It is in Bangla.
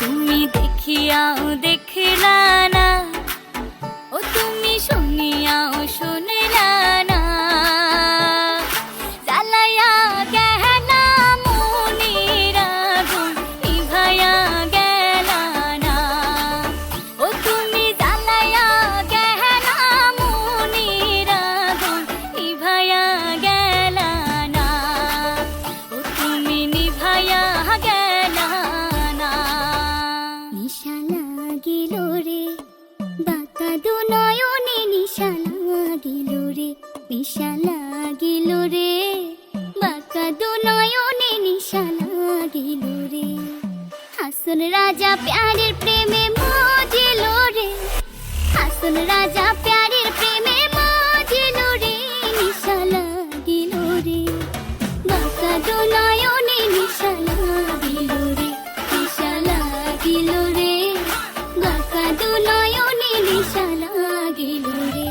তুমি দেখিয়াও দেখিলা রে। বাঁকা দু নয়নে নিশা লাগিল রে। হাসন রাজা প্যারের প্রেমে মজিল রে। হাসন রাজা প্যারের প্রেমে মজিল রে। নিশা লাগিল রে। বাঁকা দু নয়নে নিশা লাগিল রে। নিশা লাগিল রে। বাঁকা দু নয়নে নিশা লাগিল রে।